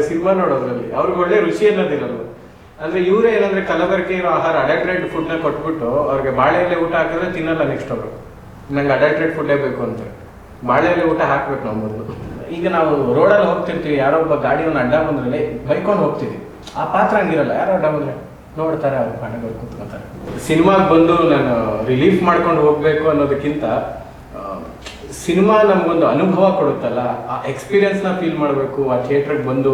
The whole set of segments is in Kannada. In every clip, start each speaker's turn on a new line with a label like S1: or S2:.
S1: ಅಂದ್ರೆ ಸಿನಿಮಾ ನೋಡೋದ್ರಲ್ಲಿ. ಅವ್ರಿಗೆ ಒಳ್ಳೆ ರುಚಿ ಅನ್ನೋದಿರಲ್ಲ ಅಂದ್ರೆ ಇವರೇ ಏನಂದ್ರೆ ಕಲಬೆರಕೆ ಇರೋ ಆಹಾರ ಅಡಲ್ಟ್ರೇಟ್ ಫುಡ್ನ ಕೊಟ್ಬಿಟ್ಟು ಅವ್ರಿಗೆ ಬಾಳೆ ಎಲೆ ಊಟ ಹಾಕಿದ್ರೆ ತಿನ್ನಲ್ಲ ನೆಕ್ಸ್ಟ್ ಅವರು. ನಂಗೆ ಅಡಲ್ಟ್ರೇಟ್ ಫುಡ್ಡೇ ಬೇಕು ಅಂತ. ಬಾಳೆಲೆ ಊಟ ಹಾಕ್ಬೇಕು ನಾವು ಮೊದಲು. ಈಗ ನಾವು ರೋಡಲ್ಲಿ ಹೋಗ್ತಿರ್ತೀವಿ, ಯಾರೋ ಒಬ್ಬ ಗಾಡಿಯನ್ನು ಅಡ್ಡ ಬಂದ್ರಲ್ಲಿ ಬೈಕೊಂಡು ಹೋಗ್ತೀವಿ ಆ ಪಾತ್ರ ಹಂಗಿರಲ್ಲ, ಯಾರೋ ಅಡ್ಡ ಬಂದ್ರೆ ನೋಡ್ತಾರೆ, ಅವ್ರ ಪಾಠಗಳು ಕೂತ್ಕೊಂತಾರೆ. ಸಿನಿಮಾಗೆ ಬಂದು ನಾನು ರಿಲೀಫ್ ಮಾಡ್ಕೊಂಡು ಹೋಗ್ಬೇಕು ಅನ್ನೋದಕ್ಕಿಂತ ಸಿನಿಮಾ ನಮಗೊಂದು ಅನುಭವ ಕೊಡುತ್ತಲ್ಲ, ಆ ಎಕ್ಸ್ಪೀರಿಯನ್ಸ್ನ ಫೀಲ್ ಮಾಡಬೇಕು, ಆ ಥಿಯೇಟ್ರಿಗೆ ಬಂದು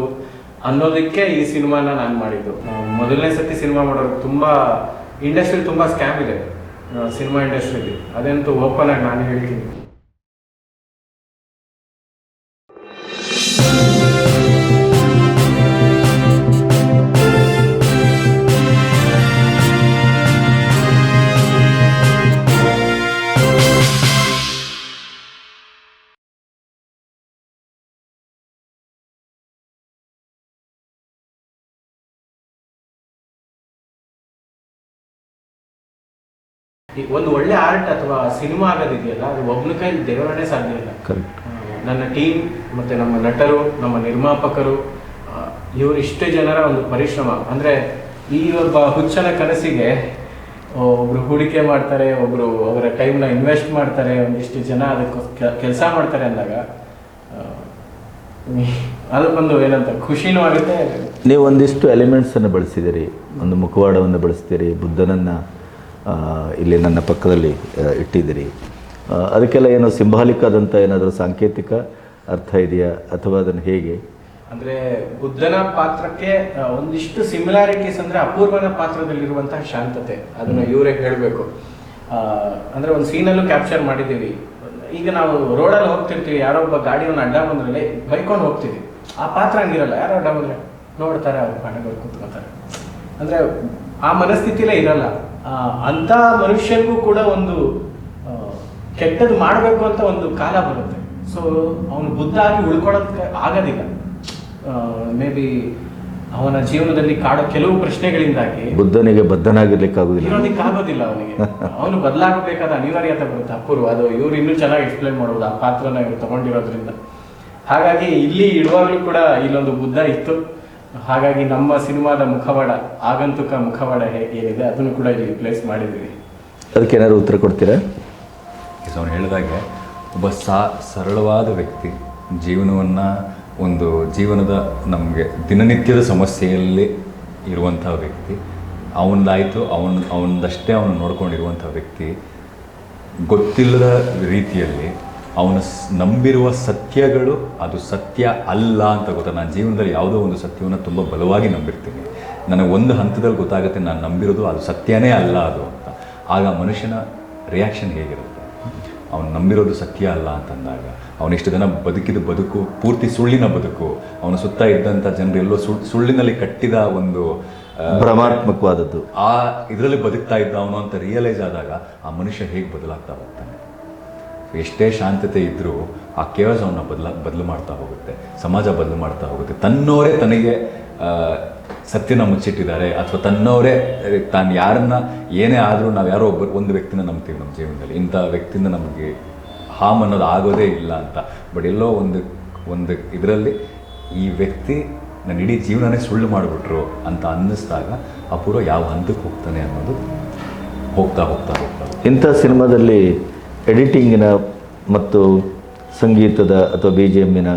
S1: ಅನ್ನೋದಕ್ಕೆ ಈ ಸಿನಿಮಾನ ನಾನು ಮಾಡಿದ್ದು. ಮೊದಲನೇ ಸತಿ ಸಿನಿಮಾ ಮಾಡೋದು ತುಂಬಾ ಇಂಡಸ್ಟ್ರಿ ತುಂಬಾ ಸ್ಕ್ಯಾಮ್ ಇದೆ ಸಿನಿಮಾ ಇಂಡಸ್ಟ್ರಿಲಿ ಅದಂತೂ ಓಪನ್ ಆಗಿ ನಾನು ಹೇಳ್ತೀನಿ. ಈ ಒಂದು ಒಳ್ಳೆ ಆರ್ಟ್ ಅಥವಾ ಸಿನಿಮಾ ಆಗೋದಿದೆಯಲ್ಲ ಅದು ಒಬ್ಬನ ಕೈಲಿ ದೇವರನ್ನೇ ಸಾಧ್ಯ ಇಲ್ಲ.
S2: ಕರೆಕ್ಟ್
S1: ನನ್ನ ಟೀಮ್ ಮತ್ತೆ ನಮ್ಮ ನಟರು ನಮ್ಮ ನಿರ್ಮಾಪಕರು ಇವರು ಇಷ್ಟು ಜನರ ಒಂದು ಪರಿಶ್ರಮ. ಅಂದ್ರೆ ಈ ಒಬ್ಬ ಹುಚ್ಚನ ಕನಸಿಗೆ ಒಬ್ರು ಹೂಡಿಕೆ ಮಾಡ್ತಾರೆ ಒಬ್ರು ಅವರ ಟೈಮ್ನ ಇನ್ವೆಸ್ಟ್ ಮಾಡ್ತಾರೆ ಒಂದಿಷ್ಟು ಜನ ಅದಕ್ಕೆ ಕೆಲಸ ಮಾಡ್ತಾರೆ ಅಂದಾಗ ಅದಕ್ಕೊಂದು ಏನಂತ ಖುಷಿನೂ ಆಗುತ್ತೆ.
S2: ನೀವು ಒಂದಿಷ್ಟು ಎಲಿಮೆಂಟ್ಸನ್ನು ಬಳಸಿದಿರಿ ಒಂದು ಮುಖವಾಡವನ್ನು ಬಳಸ್ತೀರಿ ಬುದ್ಧನನ್ನು ಇಲ್ಲಿ ನನ್ನ ಪಕ್ಕದಲ್ಲಿ ಇಟ್ಟಿದ್ದೀರಿ. ಅದಕ್ಕೆಲ್ಲ ಏನೋ ಸಿಂಬಾಲಿಕ್ ಆದಂಥ ಏನಾದರೂ ಸಾಂಕೇತಿಕ ಅರ್ಥ ಇದೆಯಾ? ಅಥವಾ ಅದನ್ನು ಹೇಗೆ?
S1: ಅಂದ್ರೆ ಬುದ್ಧನ ಪಾತ್ರಕ್ಕೆ ಒಂದಿಷ್ಟು ಸಿಮಿಲಾರಿಟೀಸ್ ಅಂದ್ರೆ ಅಪೂರ್ವನ ಪಾತ್ರದಲ್ಲಿರುವಂತಹ ಶಾಂತತೆ. ಅದನ್ನ ಇವರೇ ಹೇಳಬೇಕು. ಅಂದರೆ ಒಂದು ಸೀನಲ್ಲೂ ಕ್ಯಾಪ್ಚರ್ ಮಾಡಿದ್ದೀವಿ. ಈಗ ನಾವು ರೋಡಲ್ಲಿ ಹೋಗ್ತಿರ್ತೀವಿ. ಯಾರೋ ಒಬ್ಬ ಗಾಡಿಯನ್ನು ಅಡ್ಡ ಬಂದ್ರೆ ಬೈಕೊಂಡು ಹೋಗ್ತೀವಿ ಆ ಪಾತ್ರ ಹಂಗಿರಲ್ಲ. ಯಾರೋ ಅಡ್ಡ ಬಂದ್ರೆ ನೋಡ್ತಾರೆ ಅವ್ರ ಪಾಠಗಳು ಕೂತ್ಕೊತಾರೆ. ಅಂದ್ರೆ ಆ ಮನಸ್ಥಿತಿಲೇ ಇರಲ್ಲ. ಅಂತ ಮನುಷ್ಯನಿಗೂ ಕೂಡ ಒಂದು ಕೆಟ್ಟದ್ದು ಮಾಡಬೇಕು ಅಂತ ಒಂದು ಕಾಲ ಬರುತ್ತೆ. ಸೊ ಅವನು ಬುದ್ಧ ಆಗಿ ಉಳ್ಕೊಳ್ಳೋದಕ್ಕೆ ಆಗೋದಿಲ್ಲ. ಮೇ ಬಿ ಅವನ ಜೀವನದಲ್ಲಿ ಕಾಡೋ ಕೆಲವು ಪ್ರಶ್ನೆಗಳಿಂದಾಗಿ
S2: ಬುದ್ಧನಿಗೆ ಬದ್ಧನಾಗಿರ್ಲಿಕ್ಕಾಗೋದಿಲ್ಲ
S1: ಇರೋದಕ್ಕೆ ಆಗೋದಿಲ್ಲ ಅವನಿಗೆ. ಅವನು ಬದಲಾಗಬೇಕಾದ ಅನಿವಾರ್ಯತೆ ಬರುತ್ತೆ ಅಪೂರ್ವ. ಅದು ಇವ್ರು ಇನ್ನೂ ಚೆನ್ನಾಗಿ ಎಕ್ಸ್ಪ್ಲೈನ್ ಮಾಡೋದು ಆ ಪಾತ್ರನ ಇವ್ರು ತಗೊಂಡಿರೋದ್ರಿಂದ. ಹಾಗಾಗಿ ಇಲ್ಲಿ ಇಡುವಾಗಲೂ ಕೂಡ ಇಲ್ಲೊಂದು ಬುದ್ಧ ಇತ್ತು. ಹಾಗಾಗಿ ನಮ್ಮ ಸಿನಿಮಾದ ಮುಖವಾಡ ಆಗಂತುಕ ಮುಖವಾಡ ಹೇಗೆ ಏನಿದೆ ಅದನ್ನು ಕೂಡ ಇಲ್ಲಿ ಪ್ಲೇಸ್ ಮಾಡಿದ್ದೀವಿ.
S2: ಅದಕ್ಕೆ ಏನಾದ್ರು ಉತ್ತರ ಕೊಡ್ತೀರಾ?
S3: ಸೊ ಅವನು ಹೇಳಿದಾಗೆ ಒಬ್ಬ ಸಾ ಸರಳವಾದ ವ್ಯಕ್ತಿ ಜೀವನವನ್ನು ಒಂದು ಜೀವನದ ನಮಗೆ ದಿನನಿತ್ಯದ ಸಮಸ್ಯೆಯಲ್ಲಿ ಇರುವಂಥ ವ್ಯಕ್ತಿ ಅವನದಾಯಿತು ಅವನ ಅವನದಷ್ಟೇ ಅವನು ನೋಡ್ಕೊಂಡಿರುವಂಥ ವ್ಯಕ್ತಿ ಗೊತ್ತಿಲ್ಲದ ರೀತಿಯಲ್ಲಿ ಅವನು ನಂಬಿರುವ ಸತ್ಯಗಳು ಅದು ಸತ್ಯ ಅಲ್ಲ ಅಂತ ಗೊತ್ತಾ? ನಾನು ಜೀವನದಲ್ಲಿ ಯಾವುದೋ ಒಂದು ಸತ್ಯವನ್ನು ತುಂಬ ಬಲವಾಗಿ ನಂಬಿರ್ತೀನಿ. ನನಗೆ ಒಂದು ಹಂತದಲ್ಲಿ ಗೊತ್ತಾಗುತ್ತೆ ನಾನು ನಂಬಿರೋದು ಅದು ಸತ್ಯನೇ ಅಲ್ಲ ಅದು ಅಂತ. ಆಗ ಮನುಷ್ಯನ ರಿಯಾಕ್ಷನ್ ಹೇಗಿರುತ್ತೆ? ಅವನು ನಂಬಿರೋದು ಸತ್ಯ ಅಲ್ಲ ಅಂತಂದಾಗ ಅವನಿಷ್ಟು ದಿನ ಬದುಕಿದ ಬದುಕು ಪೂರ್ತಿ ಸುಳ್ಳಿನ ಬದುಕು ಅವನ ಸುತ್ತ ಇದ್ದಂಥ ಜನರು ಎಲ್ಲೋ ಸುಳ್ಳಿನಲ್ಲಿ ಕಟ್ಟಿದ ಒಂದು
S2: ಭ್ರಮಾತ್ಮಕವಾದದ್ದು.
S3: ಆ ಇದರಲ್ಲಿ ಬದುಕ್ತಾ ಇದ್ದ ಅವನು ಅಂತ ರಿಯಲೈಸ್ ಆದಾಗ ಆ ಮನುಷ್ಯ ಹೇಗೆ ಬದಲಾಗ್ತಾ ಹೋಗ್ತಾನೆ? ಎಷ್ಟೇ ಶಾಂತತೆ ಇದ್ದರೂ ಆ ಕೇವಸ್ ಅವನ್ನ ಬದಲ, ಬದಲು ಮಾಡ್ತಾ ಹೋಗುತ್ತೆ. ಸಮಾಜ ಬದಲು ಮಾಡ್ತಾ ಹೋಗುತ್ತೆ. ತನ್ನವರೇ ತನಗೆ ಸತ್ಯನ ಮುಚ್ಚಿಟ್ಟಿದ್ದಾರೆ ಅಥವಾ ತನ್ನವರೇ ತಾನು ಯಾರನ್ನ, ಏನೇ ಆದರೂ ನಾವು ಯಾರೋ ಒಬ್ಬರು ಒಂದು ವ್ಯಕ್ತಿನ ನಂಬ್ತೀವಿ ನಮ್ಮ ಜೀವನದಲ್ಲಿ. ಇಂಥ ವ್ಯಕ್ತಿಯಿಂದ ನಮಗೆ ಹಾಮ್ ಅನ್ನೋದು ಆಗೋದೇ ಇಲ್ಲ ಅಂತ. ಬಟ್ ಎಲ್ಲೋ ಒಂದು ಒಂದು ಇದರಲ್ಲಿ ಈ ವ್ಯಕ್ತಿ ನನ್ನ ಇಡೀ ಜೀವನನೇ ಸುಳ್ಳು ಮಾಡಿಬಿಟ್ರು ಅಂತ ಅನ್ನಿಸ್ದಾಗ ಅಪೂರ್ವ ಯಾವ ಹಂತಕ್ಕೆ ಹೋಗ್ತಾನೆ ಅನ್ನೋದು ಹೋಗ್ತಾ ಹೋಗ್ತಾ ಹೋಗ್ತಾ.
S2: ಇಂಥ ಸಿನಿಮಾದಲ್ಲಿ ಎಡಿಟಿಂಗಿನ ಮತ್ತು ಸಂಗೀತದ ಅಥವಾ ಬಿ ಜಿ ಎಮ್ಮಿನ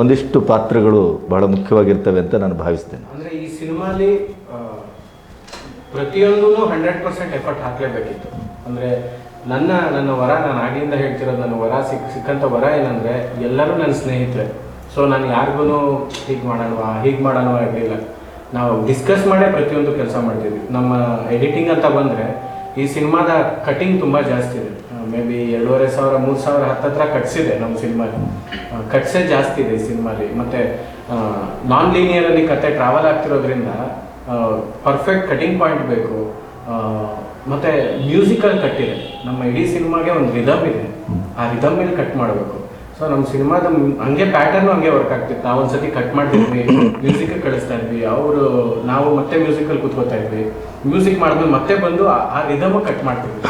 S2: ಒಂದಿಷ್ಟು ಪಾತ್ರಗಳು ಬಹಳ ಮುಖ್ಯವಾಗಿರ್ತವೆ ಅಂತ ನಾನು ಭಾವಿಸ್ತೇನೆ.
S1: ಅಂದರೆ ಈ ಸಿನಿಮಾಲಿ ಪ್ರತಿಯೊಂದೂ ಹಂಡ್ರೆಡ್ ಪರ್ಸೆಂಟ್ ಎಫರ್ಟ್ ಹಾಕಲೇಬೇಕಿತ್ತು. ಅಂದರೆ ನನ್ನ ನನ್ನ ವರ, ನಾನು ಆಗಿಂದ ಹೇಳ್ತಿರೋದು ನನ್ನ ವರ, ಸಿಕ್, ಸಿಕ್ಕಂಥ ವರ ಏನಂದರೆ ಎಲ್ಲರೂ ನನ್ನ ಸ್ನೇಹಿತರೆ. ಸೊ ನಾನು ಯಾರಿಗೂ ಹೀಗೆ ಮಾಡೋಣವಾ ಹೀಗೆ ಮಾಡೋಣವಾ ಆಗಲಿಲ್ಲ ನಾವು ಡಿಸ್ಕಸ್ ಮಾಡೇ ಪ್ರತಿಯೊಂದು ಕೆಲಸ ಮಾಡ್ತಿದ್ವಿ. ನಮ್ಮ ಎಡಿಟಿಂಗ್ ಅಂತ ಬಂದರೆ ಈ ಸಿನಿಮಾದ ಕಟಿಂಗ್ ತುಂಬ ಜಾಸ್ತಿ ಇದೆ. ಮೇ ಬಿ ಎರಡೂವರೆ ಸಾವಿರ, ಮೂರು ಸಾವಿರ ಹತ್ತತ್ರ ಕಟ್ಸಿದೆ ನಮ್ಮ ಸಿನಿಮಾಲಿ ಕಟ್ಸೇ ಜಾಸ್ತಿ ಇದೆ ಈ ಸಿನಿಮಾಲಿ ಮತ್ತೆ ನಾನ್ ಲೀನಿಯರಲ್ಲಿ ಕತೆ ಟ್ರಾವೆಲ್ ಆಗ್ತಿರೋದ್ರಿಂದ ಪರ್ಫೆಕ್ಟ್ ಕಟಿಂಗ್ ಪಾಯಿಂಟ್ ಬೇಕು. ಮತ್ತು ಮ್ಯೂಸಿಕಲ್ ಕಟ್ಟಿದೆ ನಮ್ಮ ಇಡೀ ಸಿನಿಮಾಗೆ ಒಂದು ರಿದಮ್ ಇದೆ. ಆ ರಿದಮ್ ಮೇಲೆ ಕಟ್ ಮಾಡಬೇಕು. ಸೊ ನಮ್ಮ ಸಿನಿಮಾದ ಹಂಗೆ ಪ್ಯಾಟರ್ನ್ ಹಂಗೆ ವರ್ಕ್ ಆಗ್ತಿತ್ತು. ನಾವು ಒಂದ್ಸತಿ ಕಟ್ ಮಾಡ್ತಿದ್ವಿ ಮ್ಯೂಸಿಕ್ ಕಳಿಸ್ತಾ ಇದ್ವಿ. ಅವರು, ನಾವು ಮತ್ತೆ ಮ್ಯೂಸಿಕಲ್ಲಿ ಕುತ್ಕೋತಾ ಇದ್ವಿ. ಮ್ಯೂಸಿಕ್ ಮಾಡಿದ್ಮೇಲೆ ಮತ್ತೆ ಬಂದು ಆ- ರಿದಮ್ ಕಟ್ ಮಾಡ್ತಿದ್ವಿ.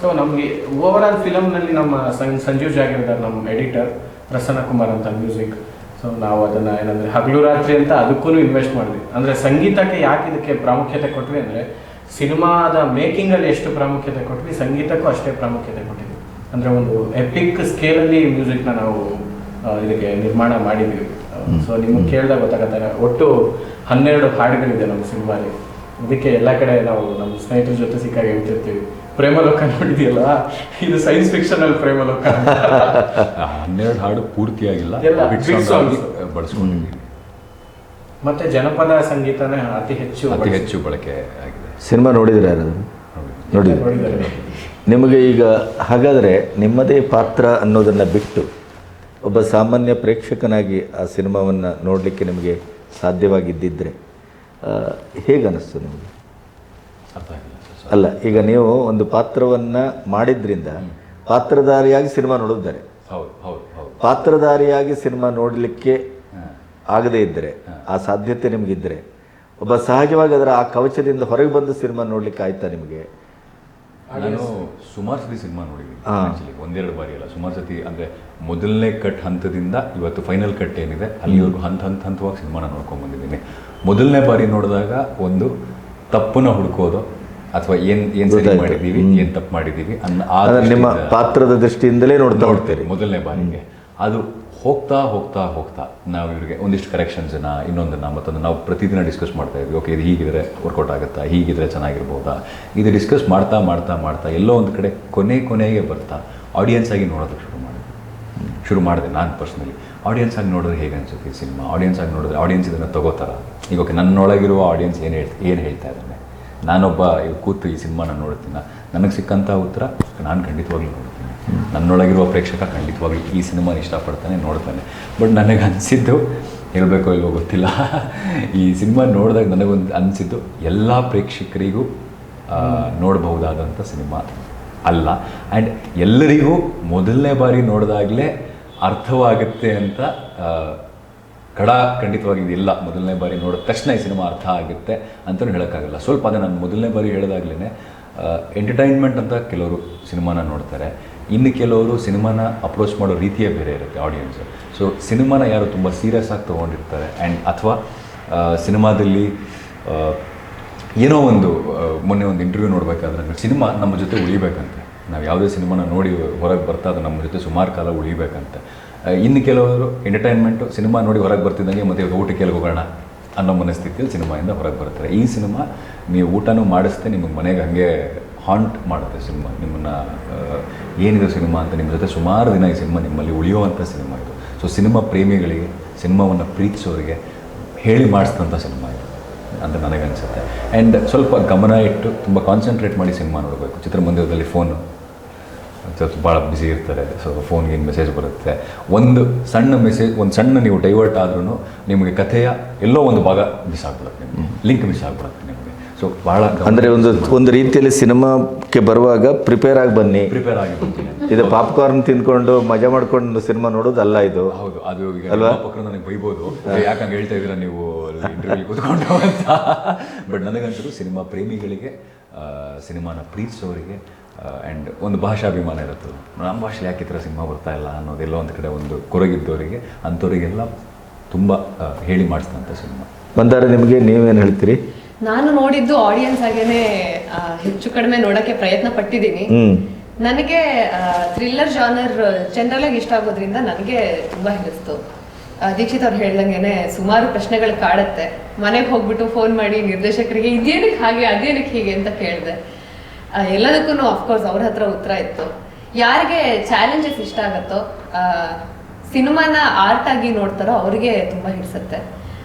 S1: ಸೊ ನಮಗೆ ಓವರ್ ಆಲ್ ಫಿಲಮ್ನಲ್ಲಿ ನಮ್ಮ ಸಂಜೀವ್ ಜಾಗಿರ್ದಾರ್ ನಮ್ಮ ಎಡಿಟರ್ ಪ್ರಸನ್ನ ಕುಮಾರ್ ಅಂತ ಮ್ಯೂಸಿಕ್ ಸೊ ನಾವು ಅದನ್ನ ಏನಂದ್ರೆ ಹಗಲು ರಾತ್ರಿ ಅಂತ ಅದಕ್ಕೂ ಇನ್ವೆಸ್ಟ್ ಮಾಡಿದ್ವಿ. ಅಂದ್ರೆ ಸಂಗೀತಕ್ಕೆ ಯಾಕೆ ಇದಕ್ಕೆ ಪ್ರಾಮುಖ್ಯತೆ ಕೊಟ್ವಿ ಅಂದ್ರೆ, ಸಿನಿಮಾದ ಮೇಕಿಂಗ್ ಅಲ್ಲಿ ಎಷ್ಟು ಪ್ರಾಮುಖ್ಯತೆ ಕೊಟ್ವಿ, ಸಂಗೀತಕ್ಕೂ ಅಷ್ಟೇ ಪ್ರಾಮುಖ್ಯತೆ ಕೊಟ್ಟಿದ್ವಿ. ಅಂದ್ರೆ ಒಂದು ಎಪಿಕ್ ಸ್ಕೇಲಲ್ಲಿ ಮ್ಯೂಸಿಕ್ನ ನಾವು ಇದಕ್ಕೆ ನಿರ್ಮಾಣ ಮಾಡಿದ್ವಿ ಸೊ ನಿಮ್ಗೆ ಕೇಳಿದಾಗ ಗೊತ್ತಾಗತ್ತೆ. ಒಟ್ಟು ಹನ್ನೆರಡು ಹಾಡುಗಳಿದೆ ನಮ್ಮ ಸಿನಿಮಾಲಿ. ಇದಕ್ಕೆ ಎಲ್ಲ ಕಡೆ ನಾವು ನಮ್ಮ ಸ್ನೇಹಿತರ ಜೊತೆ ಸಿಕ್ಕಾಗ ಹೇಳ್ತಿರ್ತೀವಿ. ಪ್ರೇಮಲೋಕ ನೋಡಿದೆಯಲ್ಲ? ಇದು ಸೈನ್ಸ್ ಫಿಕ್ಷನ್ ಅಲ್ಲಿ ಪ್ರೇಮಲೋಕ
S3: ಹನ್ನೆರಡು ಹಾಡು ಪೂರ್ತಿಯಾಗಿಲ್ಲ. ಬಳಸ್ಕೊಂಡಿದ್ದೀವಿ.
S1: ಮತ್ತೆ ಜನಪದ ಸಂಗೀತನೇ ಅತಿ ಹೆಚ್ಚು
S3: ಅತಿ ಹೆಚ್ಚು ಬಳಕೆ ಆಗಿದೆ.
S2: ಸಿನಿಮಾ ನೋಡಿದ್ರೆ ನೋಡಿದ್ರೆ?
S1: ನೋಡಿದ್ದಾರೆ.
S2: ನಿಮಗೆ ಈಗ ಹಾಗಾದರೆ ನಿಮ್ಮದೇ ಪಾತ್ರ ಅನ್ನೋದನ್ನು ಬಿಟ್ಟು ಒಬ್ಬ ಸಾಮಾನ್ಯ ಪ್ರೇಕ್ಷಕನಾಗಿ ಆ ಸಿನಿಮಾವನ್ನು ನೋಡಲಿಕ್ಕೆ ನಿಮಗೆ ಸಾಧ್ಯವಾಗಿದ್ದಿದ್ದರೆ ಹೇಗೆ ಅನ್ನಿಸ್ತು ನಿಮಗೆ? ಅಲ್ಲ ಈಗ ನೀವು ಒಂದು ಪಾತ್ರವನ್ನು ಮಾಡಿದ್ರಿಂದ ಪಾತ್ರಧಾರಿಯಾಗಿ ಸಿನಿಮಾ ನೋಡಿದ್ದಾರೆ
S3: ಹೌದು ಹೌದು ಹೌದು.
S2: ಪಾತ್ರಧಾರಿಯಾಗಿ ಸಿನಿಮಾ ನೋಡಲಿಕ್ಕೆ ಆಗದೇ ಇದ್ದರೆ ಆ ಸಾಧ್ಯತೆ ನಿಮಗಿದ್ದರೆ ಒಬ್ಬ ಸಹಜವಾಗಿ ಅದರ ಆ ಕವಚದಿಂದ ಹೊರಗೆ ಬಂದು ಸಿನಿಮಾ ನೋಡಲಿಕ್ಕೆ ಆಯ್ತಾ ನಿಮಗೆ?
S3: ನಾನು ಸುಮಾರು ಸತಿ ಸಿನಿಮಾ ನೋಡಿದ್ದೀನಿ ಆ್ಯಕ್ಚುಲಿ ಒಂದೆರಡು ಬಾರಿ ಅಲ್ಲ. ಸುಮಾರು ಸತಿ ಅಂದರೆ ಮೊದಲನೇ ಕಟ್ ಹಂತದಿಂದ ಇವತ್ತು ಫೈನಲ್ ಕಟ್ ಏನಿದೆ ಅಲ್ಲಿವರೆಗೂ ಹಂತ ಹಂತ ಹಂತವಾಗಿ ಸಿನಿಮಾನ ನೋಡ್ಕೊಂಡು ಬಂದಿದ್ದೀನಿ. ಮೊದಲನೇ ಬಾರಿ ನೋಡಿದಾಗ ಒಂದು ತಪ್ಪನ್ನ ಹುಡುಕೋದು ಅಥವಾ ಏನ್ ಏನ್ ಸರಿ. ಮಾಡಿದ್ದೀವಿ. ಏನ್ ತಪ್ಪು ಮಾಡಿದ್ದೀವಿ ಅನ್ನೋ ಆ
S2: ನಿಮ್ಮ ಪಾತ್ರದ ದೃಷ್ಟಿಯಿಂದಲೇ ನೋಡ್ತಾ ಹೋಗ್ತೀರಿ.
S3: ಮೊದಲನೇ ಬಾರಿಗೆ. ಅದು ಹೋಗ್ತಾ ಹೋಗ್ತಾ ಹೋಗ್ತಾ ನಾವು ಇವರಿಗೆ ಒಂದಿಷ್ಟು ಕರೆಕ್ಷನ್ಸನ್ನ ಇನ್ನೊಂದನ್ನು ಮತ್ತೊಂದು ನಾವು ಪ್ರತಿದಿನ ಡಿಸ್ಕಸ್ ಮಾಡ್ತಾ ಇದ್ವಿ. ಓಕೆ ಇದು ಹೀಗಿದ್ರೆ ವರ್ಕೌಟ್ ಆಗುತ್ತಾ? ಹೀಗಿದ್ರೆ ಚೆನ್ನಾಗಿರ್ಬೋದಾ? ಇದು ಡಿಸ್ಕಸ್ ಮಾಡ್ತಾ ಮಾಡ್ತಾ ಮಾಡ್ತಾ ಎಲ್ಲೋ ಒಂದು ಕಡೆ ಕೊನೆ ಕೊನೆಗೆ ಬರ್ತಾ ಆಡಿಯನ್ಸ್ ಆಗಿ ನೋಡೋದಕ್ಕೆ ಶುರು ಮಾಡಿದೆ. ಶುರು ಮಾಡಿದೆ ನಾನು ಪರ್ಸ್ನಲಿ ಆಡಿಯನ್ಸ್ ಆಗಿ ನೋಡಿದ್ರೆ ಹೇಗೆ ಅನಿಸುತ್ತೆ ಈ ಸಿನಿಮಾ ಆಡಿಯನ್ಸ್ ಆಗಿ ನೋಡಿದ್ರೆ ಆಡಿಯನ್ಸ್ ಇದನ್ನು ತಗೋತಾರ? ಈಗ ಓಕೆ ನನ್ನೊಳಗಿರುವ ಆಡಿಯನ್ಸ್ ಏನು ಹೇಳ್ತಾ ಏನು ಹೇಳ್ತಾ ಇದ್ದಾನೆ? ನಾನೊಬ್ಬ ಕೂತು ಈ ಸಿನಿಮಾನ ನೋಡ್ತೀನ? ನನಗೆ ಸಿಕ್ಕಂಥ ಉತ್ತರ ನಾನು ಖಂಡಿತವಾಗ್ಲೂ ನೋಡ್ತೀನಿ ನನ್ನೊಳಗಿರುವ ಪ್ರೇಕ್ಷಕ ಖಂಡಿತವಾಗ್ಲೂ ಈ ಸಿನಿಮಾನ ಇಷ್ಟಪಡ್ತಾನೆ, ನೋಡ್ತಾನೆ. ಬಟ್ ನನಗೆ ಅನಿಸಿದ್ದು, ಹೇಳಬೇಕೋ ಇಲ್ವೋ ಗೊತ್ತಿಲ್ಲ. ಈ ಸಿನಿಮಾ ನೋಡಿದಾಗ ನನಗೊಂದು ಅನಿಸಿದ್ದು, ಎಲ್ಲ ಪ್ರೇಕ್ಷಕರಿಗೂ ನೋಡಬಹುದಾದಂಥ ಸಿನಿಮಾ ಅಲ್ಲ ಆ್ಯಂಡ್ ಎಲ್ಲರಿಗೂ ಮೊದಲನೇ ಬಾರಿ ನೋಡಿದಾಗಲೇ ಅರ್ಥವಾಗುತ್ತೆ ಅಂತ ಕಡ ಖಂಡಿತವಾಗಿ ಇದಿಲ್ಲ. ಮೊದಲನೇ ಬಾರಿ ನೋಡಿದ ತಕ್ಷಣ ಈ ಸಿನಿಮಾ ಅರ್ಥ ಆಗುತ್ತೆ ಅಂತಲೂ ಹೇಳೋಕ್ಕಾಗಲ್ಲ. ಸ್ವಲ್ಪ ಅದೇ ನಾನು ಮೊದಲನೇ ಬಾರಿ ಹೇಳಿದಾಗಲೇ ಎಂಟರ್ಟೈನ್ಮೆಂಟ್ ಅಂತ ಕೆಲವರು ಸಿನಿಮಾನ ನೋಡ್ತಾರೆ. ಇನ್ನು ಕೆಲವರು ಸಿನಿಮಾನ ಅಪ್ರೋಚ್ ಮಾಡೋ ರೀತಿಯೇ ಬೇರೆ ಇರುತ್ತೆ ಆಡಿಯನ್ಸ್ ಸೊ ಸಿನಿಮಾನ ಯಾರು ತುಂಬ ಸೀರಿಯಸ್ ಆಗಿ ತೊಗೊಂಡಿರ್ತಾರೆ ಆ್ಯಂಡ್ ಅಥವಾ ಸಿನಿಮಾದಲ್ಲಿ ಏನೋ ಒಂದು ಮೊನ್ನೆ ಒಂದು ಇಂಟರ್ವ್ಯೂ ನೋಡಬೇಕಾದ್ರೆ ಸಿನಿಮಾ ನಮ್ಮ ಜೊತೆ ಉಳಿಬೇಕಂತೆ. ನಾವು ಯಾವುದೇ ಸಿನಿಮಾನ ನೋಡಿ ಹೊರಗೆ ಬರ್ತಾ ಅದು ನಮ್ಮ ಜೊತೆ ಸುಮಾರು ಕಾಲ ಉಳಿಬೇಕಂತೆ. ಇನ್ನು ಕೆಲವರು ಎಂಟರ್ಟೈನ್ಮೆಂಟು ಸಿನಿಮಾ ನೋಡಿ ಹೊರಗೆ ಬರ್ತಿದ್ದಂಗೆ ಮತ್ತೆ ಊಟಕ್ಕೆ ಹೋಗೋಣ ಅನ್ನೋ ಮನಸ್ಥಿತಿಯಲ್ಲಿ ಸಿನಿಮಾಯಿಂದ ಹೊರಗೆ ಬರ್ತಾರೆ. ಈ ಸಿನಿಮಾ ನೀವು ಊಟನೂ ಮಾಡಿಸ್ದೆ ನಿಮಗೆ ಮನೆಗೆ ಹಾಗೆ ಹಾಂಟ್ ಮಾಡುತ್ತೆ ಸಿನಿಮಾ. ನಿಮ್ಮನ್ನು ಏನಿದೆ ಸಿನಿಮಾ ಅಂತ ನಿಮ್ಮ ಜೊತೆ ಸುಮಾರು ದಿನ ಈ ಸಿನಿಮಾ ನಿಮ್ಮಲ್ಲಿ ಉಳಿಯುವಂಥ ಸಿನಿಮಾ ಇದು. ಸೊ ಸಿನಿಮಾ ಪ್ರೇಮಿಗಳಿಗೆ ಸಿನಿಮಾವನ್ನು ಪ್ರೀತಿಸೋರಿಗೆ ಹೇಳಿ ಮಾಡಿಸಿದಂಥ ಸಿನಿಮಾ ಇದು ಅಂತ ನನಗನ್ಸುತ್ತೆ. ಆ್ಯಂಡ್ ಸ್ವಲ್ಪ ಗಮನ ಇಟ್ಟು ತುಂಬ ಕಾನ್ಸಂಟ್ರೇಟ್ ಮಾಡಿ ಸಿನಿಮಾ ನೋಡಬೇಕು. ಚಿತ್ರಮಂದಿರದಲ್ಲಿ ಫೋನು ಸ್ವಲ್ಪ ಭಾಳ ಬ್ಯುಸಿ ಇರ್ತಾರೆ. ಸೊ ಫೋನ್ಗೆ ಏನು ಮೆಸೇಜ್ ಬರುತ್ತೆ. ಒಂದು ಸಣ್ಣ ಮೆಸೇಜ್ ಒಂದು ಸಣ್ಣ ನೀವು ಡೈವರ್ಟ್ ಆದ್ರೂ ನಿಮಗೆ ಕಥೆಯ ಎಲ್ಲೋ ಒಂದು ಭಾಗ ಮಿಸ್ ಆಗ್ಬಿಡುತ್ತೆ ಲಿಂಕ್ ಮಿಸ್ ಆಗ್ಬಿಡುತ್ತೆ ಸೊ ಭಾಳ
S2: ಅಂದರೆ ಒಂದು ಒಂದು ರೀತಿಯಲ್ಲಿ ಸಿನಿಮಾಕ್ಕೆ ಬರುವಾಗ ಪ್ರಿಪೇರ್ ಆಗಿ ಬನ್ನಿ.
S3: ಪ್ರಿಪೇರ್ ಆಗಿ ಬರ್ತೀನಿ
S2: ಇದು ಪಾಪ್ಕಾರ್ನ್ ತಿಂದ್ಕೊಂಡು ಮಜಾ ಮಾಡ್ಕೊಂಡು ಸಿನಿಮಾ ನೋಡೋದು ಅಲ್ಲ ಇದು?
S3: ಹೌದು ಅದು ಈಗ
S2: ಅಲ್ವಾ?
S3: ನನಗೆ ಬೈಬೋದು. ಯಾಕಂಗೆ ಹೇಳ್ತಾ ಇದ್ದೀರಾ ನೀವು ಇಂಟರ್ವ್ಯೂ ಕೂತ್ಕೊಂಡು ಅಂತ? ಬಟ್ ನನಗಂತೂ ಸಿನಿಮಾ ಪ್ರೇಮಿಗಳಿಗೆ ಸಿನಿಮಾನ ಪ್ರೀತಿಸೋರಿಗೆ ಆ್ಯಂಡ್ ಒಂದು ಭಾಷಾಭಿಮಾನ ಇರುತ್ತೆ ನಮ್ಮ ಭಾಷೆಲಿ ಯಾಕೆ ಥರ ಸಿನಿಮಾ ಬರ್ತಾ ಇಲ್ಲ ಅನ್ನೋದೆಲ್ಲ ಒಂದು ಕಡೆ ಒಂದು ಕೊರಗಿದ್ದವರಿಗೆ ಅಂಥವರಿಗೆಲ್ಲ ತುಂಬ ಹೇಳಿ ಮಾಡಿಸಿದಂಥ ಸಿನಿಮಾ.
S2: ಬಂದಾರೆ ನಿಮಗೆ ನೀವೇನು ಹೇಳ್ತೀರಿ?
S4: ನಾನು ನೋಡಿದ್ದು ಆಡಿಯನ್ಸ್ ಆಗೇನೆ ಆ, ಹೆಚ್ಚು ಕಡಿಮೆ ನೋಡಕ್ಕೆ ಪ್ರಯತ್ನ ಪಟ್ಟಿದ್ದೀನಿ. ನನಗೆ ಥ್ರಿಲ್ಲರ್ ಜಾನರ್ ಜನರಲ್ ಆಗಿ ಇಷ್ಟ ಆಗೋದ್ರಿಂದ ನನಗೆ ತುಂಬಾ ಹಿಡಿಸ್ತು. ಆ, ದೀಕ್ಷಿತ್ ಅವ್ರು ಹೇಳ್ದಂಗೆನೆ ಸುಮಾರು ಪ್ರಶ್ನೆಗಳು ಕಾಡತ್ತೆ. ಮನೆಗೆ ಹೋಗ್ಬಿಟ್ಟು ಫೋನ್ ಮಾಡಿ ನಿರ್ದೇಶಕರಿಗೆ ಇದೇನಕ್ಕೆ ಹಾಗೆ ಅದೇನಕ್ಕೆ ಹೀಗೆ ಅಂತ ಕೇಳಿದೆ. ಎಲ್ಲದಕ್ಕೂ ಅಫ್ಕೋರ್ಸ್ ಅವ್ರ ಹತ್ರ ಉತ್ತರ ಇತ್ತು. ಯಾರಿಗೆ ಚಾಲೆಂಜಸ್ ಇಷ್ಟ ಆಗತ್ತೋ ಸಿನಿಮಾನ ಆರ್ಟ್ ಆಗಿ ನೋಡ್ತಾರೋ ಅವ್ರಿಗೆ ತುಂಬಾ ಹಿಡಿಸುತ್ತೆ.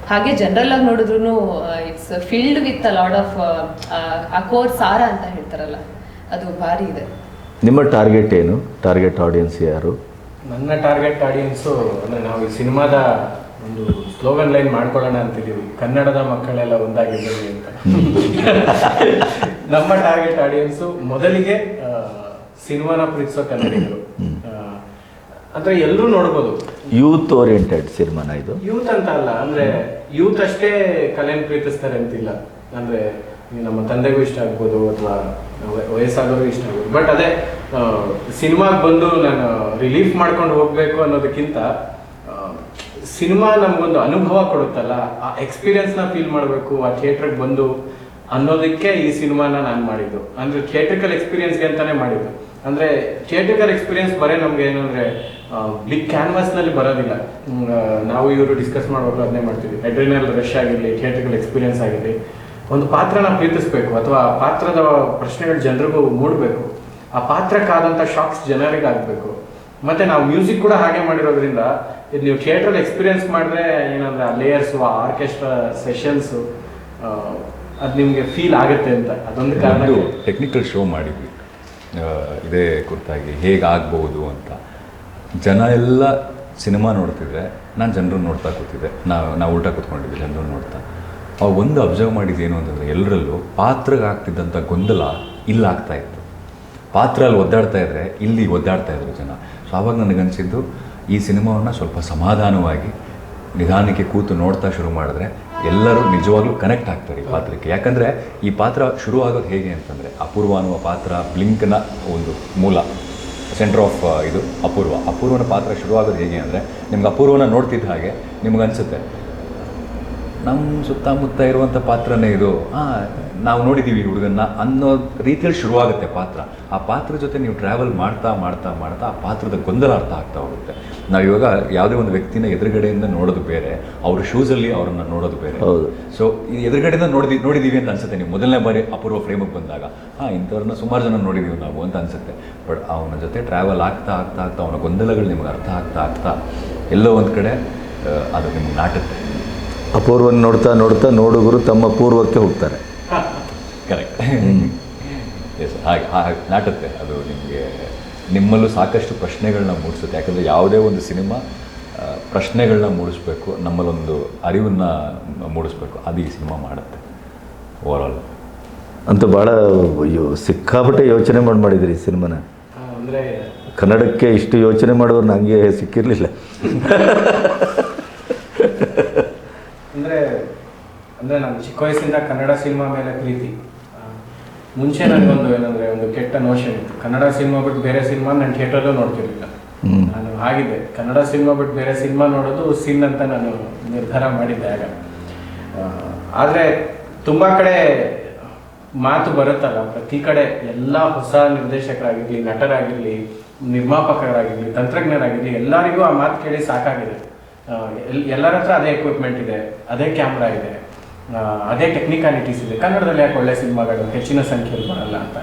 S4: ಹಾಗೆ ಜನರಲ್ ಆಗಿ ನೋಡಿದ್ರು it's filled with a lot of ಆ ಕೋರ್ ಸಾರ ಅಂತ ಹೇಳ್ತಾರಲ್ಲ ಅದು ಭಾರಿ ಇದೆ.
S2: ನಿಮ್ಮ ಟಾರ್ಗೆಟ್ ಏನು? ಟಾರ್ಗೆಟ್ ಆಡಿಯನ್ಸ್ ಯಾರು?
S1: ನನ್ನ ಟಾರ್ಗೆಟ್ ಆಡಿಯನ್ಸು ಅಂದರೆ ನಾವು ಈ ಸಿನಿಮಾದ ಒಂದು ಸ್ಲೋಗನ್ ಲೈನ್ ಮಾಡ್ಕೊಳ್ಳೋಣ ಅಂತಿದ್ದೀವಿ ಕನ್ನಡದ ಮಕ್ಕಳೆಲ್ಲ ಒಂದಾಗಿದ್ದೀವಿ ಅಂತ. ನಮ್ಮ ಟಾರ್ಗೆಟ್ ಆಡಿಯನ್ಸು ಮೊದಲಿಗೆ ಸಿನಿಮಾನ ಪ್ರೀತಿಸೋ ಕನ್ನಡಿಗರು. ಅಂದ್ರೆ ಎಲ್ಲರೂ ನೋಡ್ಬೋದು.
S2: ಯೂತ್ ಓರಿಯೆಂಟೆಡ್ ಸಿನಿಮಾನ ಇದು?
S1: ಯೂತ್ ಅಂತ ಅಲ್ಲ ಅಂದ್ರೆ ಯೂತ್ ಅಷ್ಟೇ ಕಲೆಯನ್ನು ಪ್ರೀತಿಸ್ತಾರೆ ಅಂತಿಲ್ಲ. ಅಂದ್ರೆ ನಮ್ಮ ತಂದೆಗೂ ಇಷ್ಟ ಆಗ್ಬೋದು ಅಥವಾ ವಯಸ್ಸಾದವರು ಇಷ್ಟ ಆಗ್ಬೋದು. ಬಟ್ ಅದೇ ಸಿನಿಮಾಗೆ ಬಂದು ನಾನು ರಿಲೀಫ್ ಮಾಡ್ಕೊಂಡು ಹೋಗ್ಬೇಕು ಅನ್ನೋದಕ್ಕಿಂತ ಸಿನಿಮಾ ನಮ್ಗೊಂದು ಅನುಭವ ಕೊಡುತ್ತಲ್ಲ ಆ ಎಕ್ಸ್ಪೀರಿಯನ್ಸ್ನ ಫೀಲ್ ಮಾಡಬೇಕು ಆ ಥಿಯೇಟ್ರಿಗೆ ಬಂದು ಅನ್ನೋದಕ್ಕೆ ಈ ಸಿನಿಮಾನ ನಾನು ಮಾಡಿದ್ದು. ಅಂದ್ರೆ ಥಿಯೇಟ್ರಿಕಲ್ ಎಕ್ಸ್ಪೀರಿಯನ್ಸ್ಗೆ ಅಂತಾನೆ ಮಾಡಿದ್ದು. ಅಂದ್ರೆ ಥಿಯೇಟ್ರಿಕಲ್ ಎಕ್ಸ್ಪೀರಿಯನ್ಸ್ ಬರೇ ನಮ್ಗೆ ಏನಂದ್ರೆ ಬಿಗ್ ಕ್ಯಾನ್ವಾಸ್ನಲ್ಲಿ ಬರೋದಿಲ್ಲ. ನಾವು ಇವರು ಡಿಸ್ಕಸ್ ಮಾಡುವಾಗ ಅದನ್ನೇ ಮಾಡ್ತೀವಿ ಅಡ್ರಿನಲ್ ರಶ್ ಆಗಿರಲಿ ಥಿಯೇಟ್ರಿಕಲ್ ಎಕ್ಸ್ಪೀರಿಯನ್ಸ್ ಆಗಿರಲಿ, ಒಂದು ಪಾತ್ರನ ಪ್ರೀತಿಸ್ಬೇಕು ಅಥವಾ ಆ ಪಾತ್ರದ ಪ್ರಶ್ನೆಗಳು ಜನರಿಗೂ ಮೂಡಬೇಕು. ಆ ಪಾತ್ರಕ್ಕಾದಂಥ ಶಾಕ್ಸ್ ಜನರಿಗೆ ಆಗಬೇಕು ಮತ್ತೆ ನಾವು ಮ್ಯೂಸಿಕ್ ಕೂಡ ಹಾಗೆ ಮಾಡಿರೋದ್ರಿಂದ ಇದು ನೀವು ಥಿಯೇಟ್ರಲ್ಲಿ ಎಕ್ಸ್ಪೀರಿಯನ್ಸ್ ಮಾಡಿದ್ರೆ ಏನಂದ್ರೆ ಲೇಯರ್ಸು ಆರ್ಕೆಸ್ಟ್ರಾ ಸೆಷನ್ಸ್ ಅದು ನಿಮಗೆ ಫೀಲ್ ಆಗುತ್ತೆ ಅಂತ. ಅದೊಂದು ಕಾರಣ
S3: ಟೆಕ್ನಿಕಲ್ ಶೋ ಮಾಡಿದ್ವಿ. ಇದೇ ಕುರಿತಾಗಿ ಹೇಗೆ ಆಗ್ಬೋದು ಅಂತ. ಜನ ಎಲ್ಲ ಸಿನಿಮಾ ನೋಡ್ತಿದ್ರೆ, ನಾನು ಜನರು ನೋಡ್ತಾ ಕೂತಿದ್ದೆ. ನಾವು ನಾವು ಊಟ ಕೂತ್ಕೊಂಡಿದ್ದೆ ಜನರು ನೋಡ್ತಾ. ಅವು ಒಂದು ಅಬ್ಸರ್ವ್ ಮಾಡಿದ್ದು ಏನು ಅಂತಂದರೆ ಎಲ್ಲರಲ್ಲೂ ಪಾತ್ರಗೆ ಆಗ್ತಿದ್ದಂಥ ಗೊಂದಲ ಇಲ್ಲಿ ಆಗ್ತಾ ಇತ್ತು. ಪಾತ್ರ ಅಲ್ಲಿ ಒದ್ದಾಡ್ತಾ ಇದ್ದರೆ ಇಲ್ಲಿ ಒದ್ದಾಡ್ತಾ ಇದ್ರು ಜನ. ಸೊ ಆವಾಗ ನನಗನ್ಸಿದ್ದು ಈ ಸಿನಿಮಾವನ್ನು ಸ್ವಲ್ಪ ಸಮಾಧಾನವಾಗಿ, ನಿಧಾನಕ್ಕೆ ಕೂತು ನೋಡ್ತಾ ಶುರು ಮಾಡಿದ್ರೆ ಎಲ್ಲರೂ ನಿಜವಾಗ್ಲೂ ಕನೆಕ್ಟ್ ಆಗ್ತಾರೆ ಈ ಪಾತ್ರಕ್ಕೆ. ಯಾಕಂದರೆ ಈ ಪಾತ್ರ ಶುರು ಆಗೋದು ಹೇಗೆ ಅಂತಂದರೆ, ಅಪೂರ್ವ ಅನ್ನುವ ಪಾತ್ರ ಬ್ಲಿಂಕ್ನ ಒಂದು ಮೂಲ. ಸೆಂಟರ್ ಆಫ್ ಇದು ಅಪೂರ್ವ. ಅಪೂರ್ವನ ಪಾತ್ರ ಶುರುವಾಗೋದು ಹೇಗೆ ಅಂದರೆ, ನಿಮ್ಗೆ ಅಪೂರ್ವನ ನೋಡ್ತಿದ್ದ ಹಾಗೆ ನಿಮ್ಗೆ ಅನಿಸುತ್ತೆ ನಮ್ಮ ಸುತ್ತಮುತ್ತ ಇರುವಂಥ ಪಾತ್ರನೇ ಇದು. ಹಾಂ ನಾವು ನೋಡಿದ್ದೀವಿ ಈ ಹುಡುಗನ್ನ ಅನ್ನೋ ರೀತಿಯಲ್ಲಿ ಶುರುವಾಗುತ್ತೆ ಪಾತ್ರ. ಆ ಪಾತ್ರ ಜೊತೆ ನೀವು ಟ್ರಾವೆಲ್ ಮಾಡ್ತಾ ಮಾಡ್ತಾ ಮಾಡ್ತಾ ಆ ಪಾತ್ರದ ಗೊಂದಲ ಅರ್ಥ ಆಗ್ತಾ ಹೋಗುತ್ತೆ. ನಾವು ಇವಾಗ ಯಾವುದೇ ಒಂದು ವ್ಯಕ್ತಿನ ಎದುರುಗಡೆಯಿಂದ ನೋಡೋದು ಬೇರೆ ಅವ್ರ ಶೂಸಲ್ಲಿ ಅವರನ್ನು ನೋಡೋದು ಬೇರೆ.
S2: ಹೌದು.
S3: ಸೊ ಈ ಎದುರುಗಡೆಯಿಂದ ನೋಡಿದಿ ನೋಡಿದ್ದೀವಿ ಅಂತ ಅನ್ಸುತ್ತೆ ನೀವು. ಮೊದಲನೇ ಬಾರಿ ಅಪೂರ್ವ ಫ್ರೇಮಿಗೆ ಬಂದಾಗ ಹಾಂ ಇಂಥವ್ರನ್ನ ಸುಮಾರು ಜನ ನೋಡಿದ್ದೀವಿ ನಾವು ಅಂತ ಅನ್ಸುತ್ತೆ. ಬಟ್ ಅವನ ಜೊತೆ ಟ್ರಾವೆಲ್ ಆಗ್ತಾ ಆಗ್ತಾ ಆಗ್ತಾ ಅವನ ಗೊಂದಲಗಳು ನಿಮ್ಗೆ ಅರ್ಥ ಆಗ್ತಾ ಆಗ್ತಾ ಎಲ್ಲೋ ಒಂದು ಕಡೆ ಅದು ನಿಮ್ಗೆ ನಾಟುತ್ತೆ.
S2: ಅಪೂರ್ವನ ನೋಡ್ತಾ ನೋಡ್ತಾ ನೋಡುಗರು ತಮ್ಮ ಪೂರ್ವಕ್ಕೆ ಹೋಗ್ತಾರೆ.
S3: ಕರೆಕ್ಟ್ ಎಸ್ ಹಾಗೆ ಹಾಗೆ ನಾಟುತ್ತೆ ಅದು ನಿಮಗೆ ನಿಮ್ಮಲ್ಲೂ ಸಾಕಷ್ಟು ಪ್ರಶ್ನೆಗಳನ್ನ ಮೂಡಿಸುತ್ತೆ. ಯಾಕಂದರೆ ಯಾವುದೇ ಒಂದು ಸಿನಿಮಾ ಪ್ರಶ್ನೆಗಳನ್ನ ಮೂಡಿಸ್ಬೇಕು ನಮ್ಮಲ್ಲೊಂದು ಅರಿವನ್ನು ಮೂಡಿಸ್ಬೇಕು ಅದು ಈ ಸಿನಿಮಾ ಮಾಡುತ್ತೆ. ಓವರಾಲ್
S2: ಅಂತ ಭಾಳ ಅಯ್ಯೋ ಸಿಕ್ಕಾಪಟ್ಟೆ ಯೋಚನೆ ಮಾಡಿ ಮಾಡಿದ್ರಿ ಈ ಸಿನಿಮಾನ.
S1: ಅಂದರೆ ಅಂದ್ರೆ
S2: ಕನ್ನಡಕ್ಕೆ ಇಷ್ಟು ಯೋಚನೆ ಮಾಡೋರು ನನಗೆ ಸಿಕ್ಕಿರಲಿಲ್ಲ
S1: ಅಂದ್ರೆ ಅಂದ್ರೆ ನಾನು ಚಿಕ್ಕ ವಯಸ್ಸಿಂದ ಕನ್ನಡ ಸಿನಿಮಾ ಮೇಲೆ ಪ್ರೀತಿ. ಮುಂಚೆ ನನಗೊಂದು ಏನಂದ್ರೆ ಒಂದು ಕೆಟ್ಟ ನೋಷನ್ ಇತ್ತು. ಕನ್ನಡ ಸಿನಿಮಾ ಬಿಟ್ಟು ಬೇರೆ ಸಿನಿಮಾ ನಾನು ಥಿಯೇಟರ್ಲ್ಲೂ ನೋಡ್ತಿರ್ಲಿಲ್ಲ. ನಾನು ಆಗಿದೆ ಕನ್ನಡ ಸಿನಿಮಾ ಬಿಟ್ಟು ಬೇರೆ ಸಿನಿಮಾ ನೋಡೋದು ಸಿನ್ ಅಂತ ನಾನು ನಿರ್ಧಾರ ಮಾಡಿದ್ದೆ ಆಗ. ಆದರೆ ತುಂಬಾ ಕಡೆ ಮಾತು ಬರುತ್ತಲ್ಲ ಪ್ರತಿ ಕಡೆ ಎಲ್ಲ ಹೊಸ ನಿರ್ದೇಶಕರಾಗಿರಲಿ ನಟರಾಗಿರಲಿ ನಿರ್ಮಾಪಕರಾಗಿರಲಿ ತಂತ್ರಜ್ಞರಾಗಿರ್ಲಿ ಎಲ್ಲರಿಗೂ ಆ ಮಾತು ಕೇಳಿ ಸಾಕಾಗಿದೆ. ಎಲ್ಲರ ಹತ್ರ ಅದೇ ಎಕ್ವಿಪ್ಮೆಂಟ್ ಇದೆ ಅದೇ ಕ್ಯಾಮ್ರಾ ಇದೆ. ಅದೇ ಟೆಕ್ನಿಕಾಲಿಟೀಸ್ ಇದೆ. ಕನ್ನಡದಲ್ಲಿ ಯಾಕೆ ಒಳ್ಳೆ ಸಿನಿಮಾಗಳು ಹೆಚ್ಚಿನ ಸಂಖ್ಯೆಯಲ್ಲಿ ಬರಲ್ಲ ಅಂತ.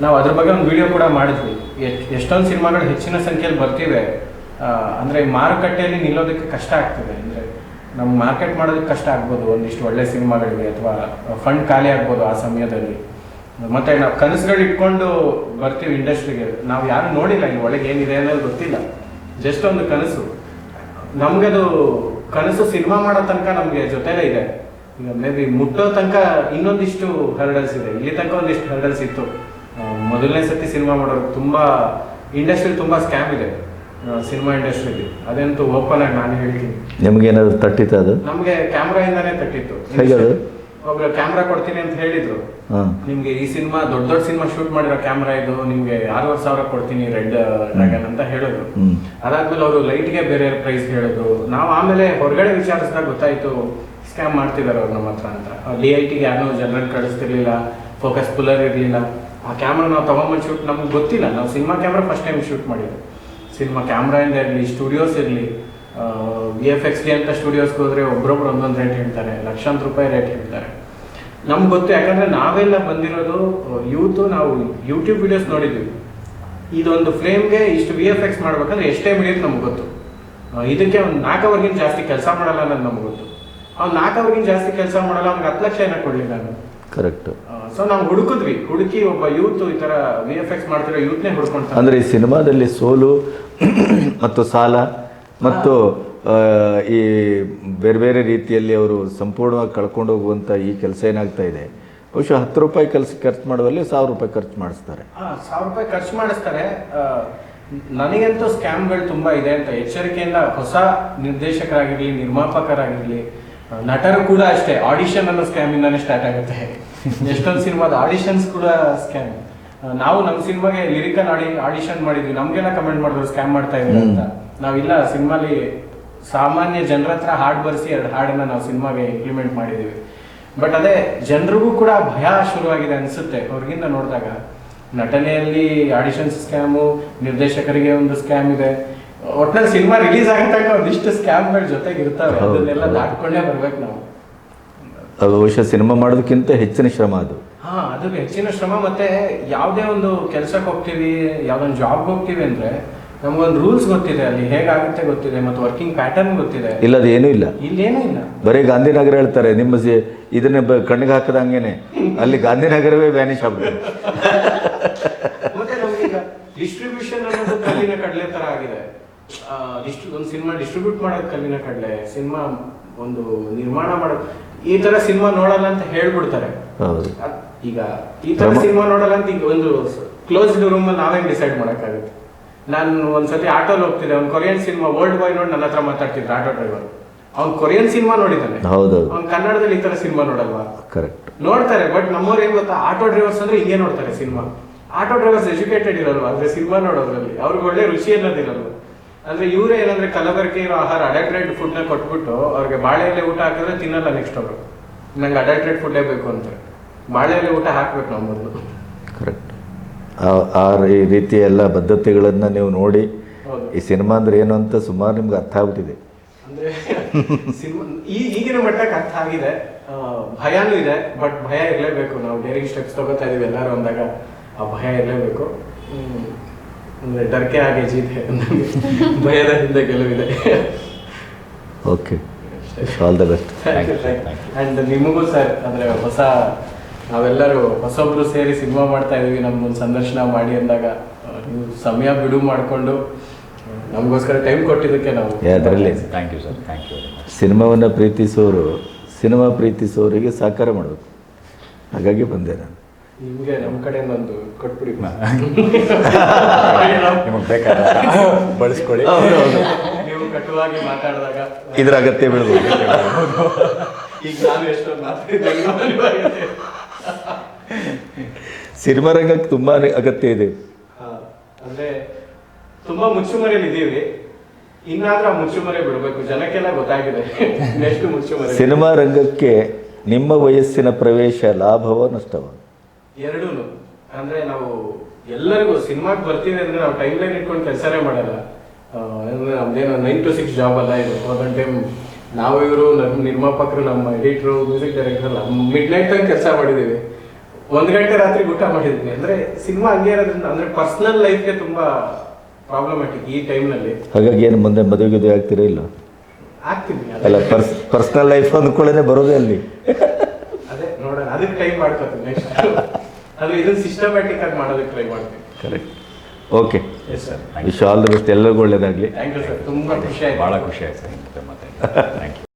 S1: ನಾವು ಅದ್ರ ಬಗ್ಗೆ ಒಂದು ವಿಡಿಯೋ ಕೂಡ ಮಾಡಿದ್ವಿ. ಎಷ್ಟ್- ಎಷ್ಟೊಂದು ಸಿನಿಮಾಗಳು ಹೆಚ್ಚಿನ ಸಂಖ್ಯೆಯಲ್ಲಿ ಬರ್ತಿವೆ. ಅಂದರೆ ಮಾರುಕಟ್ಟೆಯಲ್ಲಿ ನಿಲ್ಲೋದಕ್ಕೆ ಕಷ್ಟ ಆಗ್ತಿದೆ. ಅಂದರೆ ನಮ್ಮ ಮಾರ್ಕೆಟ್ ಮಾಡೋದಕ್ಕೆ ಕಷ್ಟ ಆಗ್ಬೋದು. ಒಂದಿಷ್ಟು ಒಳ್ಳೆ ಸಿನಿಮಾಗಳಿಗೆ ಅಥವಾ ಫಂಡ್ ಖಾಲಿ ಆಗ್ಬೋದು ಆ ಸಮಯದಲ್ಲಿ. ಮತ್ತೆ ನಾವು ಕನಸುಗಳು ಇಟ್ಕೊಂಡು ಬರ್ತೀವಿ ಇಂಡಸ್ಟ್ರಿಗೆ ನಾವು ಯಾರು ನೋಡಿಲ್ಲ ಇಲ್ಲಿ ಒಳಗೆ ಏನಿದೆ ಅನ್ನೋದು ಗೊತ್ತಿಲ್ಲ. ಜಸ್ಟ್ ಒಂದು ಕನಸು. ನಮಗದು ಕನಸು ಸಿನಿಮಾ ಮಾಡೋ ತನಕ ನಮಗೆ ಜೊತೆಲೇ ಇದೆ. ಈಗ ಮೇ ಬಿ ಮುಟ್ಟೋ ತನಕ ಇನ್ನೊಂದಿಷ್ಟು ಹರ್ಡಲ್ಸ್ ಇದೆ. ಇಲ್ಲಿ ತನಕ ಒಂದಿಷ್ಟು ಹರ್ಡಲ್ಸ್ ಇತ್ತು. ಮೊದಲನೇ ಸತಿ ಸಿನಿಮಾ ಮಾಡೋರು ತುಂಬಾ ಇಂಡಸ್ಟ್ರಿ ತುಂಬಾ ಸ್ಕ್ಯಾಮ್ ಇದೆ. ಸಿನಿಮಾ ಇಂಡಸ್ಟ್ರಿಲಿ ಅದಂತೂ ಓಪನ್ ಆಗಿ ನಾನು ಹೇಳ್ತೀನಿ.
S2: ನಿಮ್ಗೆ ಏನಾದ್ರು ತಟ್ಟಿತ್ತು ಅದು?
S1: ನಮಗೆ ಕ್ಯಾಮ್ರಾ ಇಂದಾನೇ ತಟ್ಟಿತ್ತು.
S2: ಹೇಗೆ ಅದು?
S1: ಒಬ್ರು ಕ್ಯಾಮ್ರಾ ಕೊಡ್ತೀನಿ ಅಂತ ಹೇಳಿದ್ರು. ನಿಮ್ಗೆ ಈ ಸಿನಿಮಾ ದೊಡ್ಡ ದೊಡ್ಡ ಸಿನಿಮಾ ಶೂಟ್ ಮಾಡಿರೋ ಕ್ಯಾಮ್ರಾ ಇದು ನಿಮ್ಗೆ ಆರೂವರೆ ಸಾವಿರ ಕೊಡ್ತೀನಿ ರೆಡ್ ಡ್ರ್ಯಾಗನ್ ಅಂತ ಹೇಳಿದ್ರು. ಅದಾದ್ಮೇಲೆ ಅವರು ಲೈಟ್ಗೆ ಬೇರೆ ಪ್ರೈಸ್ ಹೇಳಿದ್ರು. ನಾವು ಆಮೇಲೆ ಹೊರಗಡೆ ವಿಚಾರಿಸಿದಾಗ ಗೊತ್ತಾಯ್ತು ಸ್ಕ್ಯಾಮ್ ಮಾಡ್ತಿದ್ದಾರೆ ಅವ್ರು ನಮ್ಮ ಹತ್ರ ಅಂತ. ಡಿ ಐ ಟಿಗೆ ಯಾರು ಜನರಲ್ ಕಳಿಸ್ತಿರ್ಲಿಲ್ಲ ಫೋಕಸ್ ಪುಲ್ಲರ್ ಇರಲಿಲ್ಲ. ಆ ಕ್ಯಾಮ್ರಾ ನಾವು ತಗೊಂಬಂದು ಶೂಟ್ ನಮ್ಗೆ ಗೊತ್ತಿಲ್ಲ. ನಾವು cinema camera first time shoot ಮಾಡಿದ್ವಿ ಸಿನಿಮಾ ಕ್ಯಾಮ್ರಾಯಿಂದ ಇರಲಿ ಸ್ಟುಡಿಯೋಸ್ ಇರಲಿ ವಿ ಎಫ್ ಎಕ್ಸ್ಗೆ ಅಂತ ಸ್ಟುಡಿಯೋಸ್ಗೆ ಹೋದ್ರೆ ಒಬ್ರೊಬ್ರು ಒಂದೊಂದು ರೇಟ್ ಹೇಳ್ತಾರೆ ಲಕ್ಷಾಂತರ ರೂಪಾಯಿ ರೇಟ್ ಹೇಳ್ತಾರೆ. ನಮ್ಗೆ ಗೊತ್ತು ಯಾಕಂದ್ರೆ ನಾವೆಲ್ಲ ಬಂದಿರೋದು ಯೂತು ನಾವು ಯೂಟ್ಯೂಬ್ ವಿಡಿಯೋಸ್ ನೋಡಿದ್ವಿ ಇದೊಂದು ಫ್ಲೇಮ್ಗೆ ಇಷ್ಟು ವಿ ಎಫ್ ಎಕ್ಸ್ ಮಾಡ್ಬೇಕಂದ್ರೆ ಎಷ್ಟೇ ಮಿಡಿಯುತ್ತೆ ನಮ್ಗೆ ಗೊತ್ತು. ಇದಕ್ಕೆ ಒಂದು ನಾಲ್ಕು ಅವರ್ಗಿಂತ ಜಾಸ್ತಿ ಕೆಲಸ ಮಾಡಲ್ಲ ಅನ್ನೋದು ನಮ್ಗೆ ಗೊತ್ತು. ಅವ್ನು ನಾಲ್ಕು ಅವರ್ಗಿಂತ ಜಾಸ್ತಿ ಕೆಲಸ ಮಾಡಲ್ಲ ಅವ್ನಿಗೆ ಹತ್ತು ಲಕ್ಷ ಏನೋ ಕೊಡ್ಲಿಲ್ಲ ನಾನು.
S2: ಕರೆಕ್ಟ್
S1: ಸೊ ನಾವು ಹುಡುಕಿದ್ವಿ. ಹುಡುಕಿ ಒಬ್ಬ ಯೂತ್ ಈ ತರ ವಿ ಎಫ್ ಎಕ್ಸ್ ಮಾಡ್ತಿರೋ ಯೂತ್ನೇ ಹುಡ್ಕೊಂಡ್
S2: ಅಂದರೆ ಈ ಸಿನಿಮಾದಲ್ಲಿ ಸೋಲು ಮತ್ತು ಸಾಲ ಮತ್ತು ಈ ಬೇರೆ ಬೇರೆ ರೀತಿಯಲ್ಲಿ ಅವರು ಸಂಪೂರ್ಣವಾಗಿ ಕಳ್ಕೊಂಡು ಹೋಗುವಂಥ ಈ ಕೆಲಸ ಏನಾಗ್ತಾ ಇದೆ? ಬಹುಶಃ ಹತ್ತು ರೂಪಾಯಿ ಕೆಲಸ ಖರ್ಚು ಮಾಡುವಲ್ಲಿ ಸಾವಿರ ರೂಪಾಯಿ ಖರ್ಚು ಮಾಡಿಸ್ತಾರೆ.
S1: ಸಾವಿರ ರೂಪಾಯಿ ಖರ್ಚು ಮಾಡಿಸ್ತಾರೆ. ನನಗಂತೂ ಸ್ಕ್ಯಾಮ್ಗಳು ತುಂಬ ಇದೆ ಅಂತ ಎಚ್ಚರಿಕೆಯಿಂದ ಹೊಸ ನಿರ್ದೇಶಕರಾಗಿರಲಿ, ನಿರ್ಮಾಪಕರಾಗಿರಲಿ ನಟರು ಕೂಡ ಅಷ್ಟೇ ಆಡಿಷನ್ ಅನ್ನೋ ಸ್ಕ್ಯಾಮ್ ಇಂದಾನೆ ಸ್ಟಾರ್ಟ್ ಆಗುತ್ತೆ. ಎಷ್ಟೊಂದು ಸಿನಿಮಾದ ಆಡಿಷನ್ಸ್ ಕೂಡ ಸ್ಕ್ಯಾಮ್ ನಾವು ನಮ್ಮ ಸಿನಿಮಾಗೆ ಲಿರಿಕಲ್ ಆಡಿ ಆಡಿಷನ್ ಮಾಡಿದ್ವಿ. ನಮ್ಗೆಲ್ಲ ಕಮೆಂಟ್ ಮಾಡಿದ್ರು ಸ್ಕ್ಯಾಮ್ ಮಾಡ್ತಾ ಇದ್ದೀವಿ ಅಂತ. ನಾವಿಲ್ಲ ಸಿನಿಮಾಲಿ ಸಾಮಾನ್ಯ ಜನರ ಹತ್ರ ಹಾಡು ಬರೆಸಿ ಎರಡು ಹಾಡನ್ನ ನಾವು ಸಿನಿಮಾಗೆ ಇಂಪ್ಲಿಮೆಂಟ್ ಮಾಡಿದ್ದೀವಿ. ಬಟ್ ಅದೇ ಜನರಿಗೂ ಕೂಡ ಭಯ ಶುರುವಾಗಿದೆ ಅನಿಸುತ್ತೆ. ಅವ್ರಿಗಿಂತ ನೋಡಿದಾಗ ನಟನೆಯಲ್ಲಿ ಆಡಿಷನ್ಸ್ ಸ್ಕ್ಯಾಮು ನಿರ್ದೇಶಕರಿಗೆ ಒಂದು ಸ್ಕ್ಯಾಮ್ ಇದೆ. ಒಟ್ನಲ್ಲಿ ಸಿನಿಮಾ ರಿಲೀಸ್ ಆಗೋ ತನಕ ಒಂದಿಷ್ಟು ಸ್ಕ್ಯಾಮ್ಗಳ ಜೊತೆಗೆ ಇರ್ತವೆ ಅದನ್ನೆಲ್ಲ. ದಾಟ್ಕೊಂಡೇ ಬರ್ಬೇಕು ನಾವು.
S2: ಅದು ಬಹುಶಃ ಸಿನಿಮಾ ಮಾಡೋದಕ್ಕಿಂತ ಹೆಚ್ಚಿನ ಶ್ರಮ ಅದು.
S1: ಹಾ ಅದು ಹೆಚ್ಚಿನ ಶ್ರಮ. ಮತ್ತೆ ಯಾವುದೇ ಒಂದು ಕೆಲ್ಸಕ್ಕೆ ಹೋಗ್ತೀವಿ ಯಾವ್ದೊಂದು ಜಾಬ್ಗೆ ಹೋಗ್ತೀವಿ ಅಂದ್ರೆ ನಮ್ಗೊಂದು ರೂಲ್ಸ್ ಗೊತ್ತಿದೆ ಅಲ್ಲಿ ಹೇಗಾಗುತ್ತೆ ಗೊತ್ತಿದೆ ಮತ್ತು ವರ್ಕಿಂಗ್ ಪ್ಯಾಟರ್ನ್ ಗೊತ್ತಿದೆ.
S2: ಇಲ್ಲ ಅದು ಏನೂ ಇಲ್ಲ.
S1: ಇಲ್ಲೇನೂ ಇಲ್ಲ.
S2: ಬರೀ ಗಾಂಧಿನಗರ ಹೇಳ್ತಾರೆ ನಿಮ್ಮ ಇದನ್ನ ಬ- ಕಣ್ಣಿಗೆ ಹಾಕದಂಗೆನೆ ಅಲ್ಲಿ ಗಾಂಧಿನಗರವೇ ವ್ಯಾನಿಷ್ ಆಗ್ಬಿಡುತ್ತೆ.
S1: ಮತ್ತೆ ನಮ್ಗೀಗ ಡಿಸ್ಟ್ರಿಬ್ಯೂಷನ್ ಅನ್ನೋದು ಕಲ್ಲಿನ ಕಡಲೆ ತರ ಆಗಿದೆ. ಆ, ಒಂದು ಸಿನಿಮಾ ಡಿಸ್ಟ್ರಿಬ್ಯೂಟ್ ಮಾಡೋದು ಕಲ್ಲಿನ ಕಡಲೆ ಸಿನಿಮಾ ಒಂದು ನಿರ್ಮಾಣ ಮಾಡೋದು. ಈ ತರ ಸಿನಿಮಾ ನೋಡಲ್ಲ ಅಂತ ಹೇಳ್ಬಿಡ್ತಾರೆ.
S2: ಹೌದು.
S1: ಅದ್- ಈಗ ಈ ತರ ಸಿನಿಮಾ ನೋಡಲ್ಲ ಅಂತ ಈಗ ಒಂದು ಕ್ಲೋಸ್ಡ್ ರೂಮ್ ಅಲ್ಲಿ ನಾವೇನ್ ಡಿಸೈಡ್ ಮಾಡಕ್ಕಾಗುತ್ತೆ? ನಾನು ಒಂದ್ಸತಿ ಆಟೋಲ್ ಹೋಗ್ತಿದ್ದೆ. ಅವ್ನು ಕೊರಿಯನ್ ಸಿನಿಮಾ ವರ್ಲ್ಡ್ ಬಾಯ್ ನೋಡಿ ನನ್ನ ಹತ್ರ ಮಾತಾಡ್ತಿದ್ರು ಆಟೋ ಡ್ರೈವರ್ ಅವ್ನ್ ಕೊರಿಯನ್ ಸಿನಿಮಾ ನೋಡಿದ್ದಾನೆ.
S2: ಹೌದೌದು
S1: ಅವ್ನ್ ಕನ್ನಡದಲ್ಲಿ ಈ ತರ ಸಿನಿಮಾ ನೋಡಲ್ವಾ?
S2: ಕರೆಕ್ಟ್
S1: ನೋಡ್ತಾರೆ ಬಟ್ ನಮ್ಮವ್ರು ಏನ್ ಗೊತ್ತಾ? ಆಟೋ ಡ್ರೈವರ್ಸ್ ಅಂದ್ರೆ ಹಿಂಗೆ ನೋಡ್ತಾರೆ ಸಿನಿಮಾ ಆಟೋ ಡ್ರೈವರ್ಸ್ ಎಜುಕೇಟೆಡ್ ಇರಲ್ವಾ? ಅಂದ್ರೆ ಸಿನಿಮಾ ನೋಡೋದ್ರಲ್ಲಿ. ಅವ್ರಿಗೆ ಒಳ್ಳೆ ರುಚಿ ಅನ್ನೋದಿರಲ್ವ? ಅಂದ್ರೆ ಇವರೇ ಏನಂದ್ರೆ ಕಲಬೆರಕೆ ಇರೋ ಆಹಾರ ಅಡಲ್ಟ್ರೇಟ್ ಫುಡ್ನ ಕೊಟ್ಬಿಟ್ಟು ಅವ್ರಿಗೆ ಬಾಳೆ ಎಲೆ ಊಟ ಹಾಕಿದ್ರೆ ತಿನ್ನಲ್ಲ ನೆಕ್ಸ್ಟ್ ಅವರು ನಂಗೆ ಅಡಲ್ಟ್ರೇಟ್ ಫುಡ್ಡೇ ಬೇಕು ಅಂತ ಬಾಳೆ ಎಲೆ ಊಟ ಹಾಕ್ಬೇಕು ನಾವು ಮೊದಲು.
S2: ಆ ಈ ರೀತಿ ಎಲ್ಲ ಬದ್ಧತೆಗಳನ್ನು ನೀವು ನೋಡಿ ಈ ಸಿನಿಮಾ ಅಂದ್ರೆ ಏನು ಅಂತ ಸುಮಾರು ನಿಮ್ಗೆ ಅರ್ಥ ಆಗ್ಬಿಟ್ಟಿದೆ.
S1: ಅಂದ್ರೆ ಈಗಿನ ಮಟ್ಟಕ್ಕೆ ಅರ್ಥ ಆಗಿದೆ. ಭಯನೂ ಇದೆ ಬಟ್ ಭಯ ಇರಲೇಬೇಕು. ನಾವು ಡೇರಿಂಗ್ ಸ್ಟೆಪ್ಸ್ ತಗೋತಾ ಇದೀವಿ ಎಲ್ಲರೂ ಅಂದಾಗ ಆ ಭಯ ಇರಲೇಬೇಕು. ಅಂದ್ರೆ ಡರ್ಕೆ ಆಗಿ ಜೀತೆ ಭಯದ ಹಿಂದೆ ಗೆಲುವಿದೆ
S2: okay all the best
S3: thank you.
S1: And ನಿಮಗೂ ಸರ್ ಅಂದ್ರೆ ಹೊಸ ನಾವೆಲ್ಲರೂ ಹೊಸೊಬ್ರು ಸೇರಿ ಸಿನಿಮಾ ಮಾಡ್ತಾ ಇದೀವಿ ನಮ್ದೊಂದು ಸಂದರ್ಶನ ಮಾಡಿ ಅಂದಾಗ ನೀವು ಸಮಯ ಬಿಡು ಮಾಡಿಕೊಂಡು ನಮಗೋಸ್ಕರ ಟೈಮ್ ಕೊಟ್ಟಿದ್ದಕ್ಕೆ ನಾವು
S2: ಅದರಲ್ಲಿ
S3: thank you sir thank you very much
S2: ಸಿನಿಮಾವನ್ನು ಪ್ರೀತಿಸೋರು ಸಿನಿಮಾ ಪ್ರೀತಿಸೋರಿಗೆ ಸಹಕಾರ ಮಾಡಬೇಕು. ಹಾಗಾಗಿ ಬಂದೆ ನಾನು.
S1: ನಿಮಗೆ ನಮ್ಮ ಕಡೆ ಒಂದು ಕೊಟ್ಬಿಡಿ.
S3: ನಿಮಗೆ ಬೇಕಾದ ಬಳಸ್ಕೊಳ್ಳಿ.
S1: ನೀವು ಕಟುವಾಗಿ ಮಾತಾಡಿದಾಗ
S2: ಇದರ ಅಗತ್ಯ ಬೀಳ್ಬೋದು.
S1: ಈಗ ನಾನು ಎಷ್ಟೊಂದು ಮಾತಾಡಿದ್ದೆ
S2: ಸಿನಿಮಾ ರಂಗಕ್ಕೆ ತುಂಬಾ ಅಗತ್ಯ ಇದೆ.
S1: ಅಂದ್ರೆ ತುಂಬಾ ಮುಚ್ಚುಮರೆಯಲ್ಲಿ ಇದೀವಿ. ಇನ್ನಾದ್ರೂ ಮುಚ್ಚುಮರೆ ಬಿಡಬೇಕು. ಜನಕ್ಕೆಲ್ಲ ಗೊತ್ತಾಗಿದೆ. ನೆಕ್ಸ್ಟ್ ಮುಚ್ಚುಮರೆ.
S2: ಸಿನಿಮಾ ರಂಗಕ್ಕೆ ನಿಮ್ಮ ವಯಸ್ಸಿನ ಪ್ರವೇಶ ಲಾಭವ ನಷ್ಟವ?
S1: ಎರಡೂ ಅಂದ್ರೆ ನಾವು ಎಲ್ಲರಿಗೂ ಸಿನಿಮಾಗೆ ಬರ್ತೀವಿ ಅಂದ್ರೆ ನಾವು ಟೈಮ್ ಲೈನ್ ಇಟ್ಕೊಂಡು ಕೆಲಸನೇ ಮಾಡಲ್ಲ. ಅಂದ್ರೆ ನಮ್ದೇನು ನೈನ್ ಟು ಸಿಕ್ಸ್ ಜಾಬ್ ಅಲ್ಲ ಇದು. ಗಂಟೆ ಟೈಮ್ ನಾವು ಇವರು ನಮ್ಮ ನಿರ್ಮಾಪಕರು ನಮ್ಮ ಎಡಿಟ್ರು ಮ್ಯೂಸಿಕ್ ಡೈರೆಕ್ಟರ್ ಎಲ್ಲ ಮಿಡ್ ನೈಟ್ ತನಕ ಕೆಲಸ ಮಾಡಿದ್ದೀವಿ ಒಂದು ಗಂಟೆ ರಾತ್ರಿ ಊಟ ಮಾಡಿದ್ವಿ. ಅಂದ್ರೆ ಸಿನಿಮಾ ಹಂಗೆ ಇರೋದ್ರಿಂದ ಅಂದ್ರೆ ಪರ್ಸ್ನಲ್ ಲೈಫ್ಗೆ ತುಂಬಾ ಪ್ರಾಬ್ಲಮ್ಯಾಟಿಕ್ ಈ ಟೈಮ್ನಲ್ಲಿ
S2: ಹಾಗಾಗಿ ಏನು ಮುಂದೆ ಮದುವೆ ಗಿದುವೆ ಆಗ್ತೀರಾ ಇಲ್ಲ?
S1: ಆಗ್ತೀನಿ.
S2: ಅಲ್ಲ ಪರ್ಸ್ ಪರ್ಸ್ನಲ್ ಲೈಫ್ ಅಂದ್ಕೊಳ್ಳೇನೆ ಬರೋದೇ ಅಲ್ಲಿ.
S1: ಅದೇ ನೋಡೋಣ ಅದಕ್ಕೆ ಟೈಮ್ ಮಾಡ್ಕೋತೀನಿ ನೆಕ್ಸ್ಟ್ ಅದು ಇದನ್ನ ಸಿಸ್ಟಮ್ಯಾಟಿಕ್ ಆಗಿ ಮಾಡೋದಕ್ಕೆ ಟ್ರೈ ಮಾಡ್ತೀನಿ.
S2: Correct okay
S1: yes sir
S2: wish all the best ಎಲ್ಲರಿಗೂ ಒಳ್ಳೇದಾಗಲಿ.
S1: ಥ್ಯಾಂಕ್ ಯು ಸರ್ ತುಂಬ ಖುಷಿ ಆಯ್ತು.
S3: ಭಾಳ ಖುಷಿ ಆಯ್ತು. ಸರ್ ನಿಮ್ಮ ಜೊತೆ ಮಾತಾಡಿ ಥ್ಯಾಂಕ್ ಯು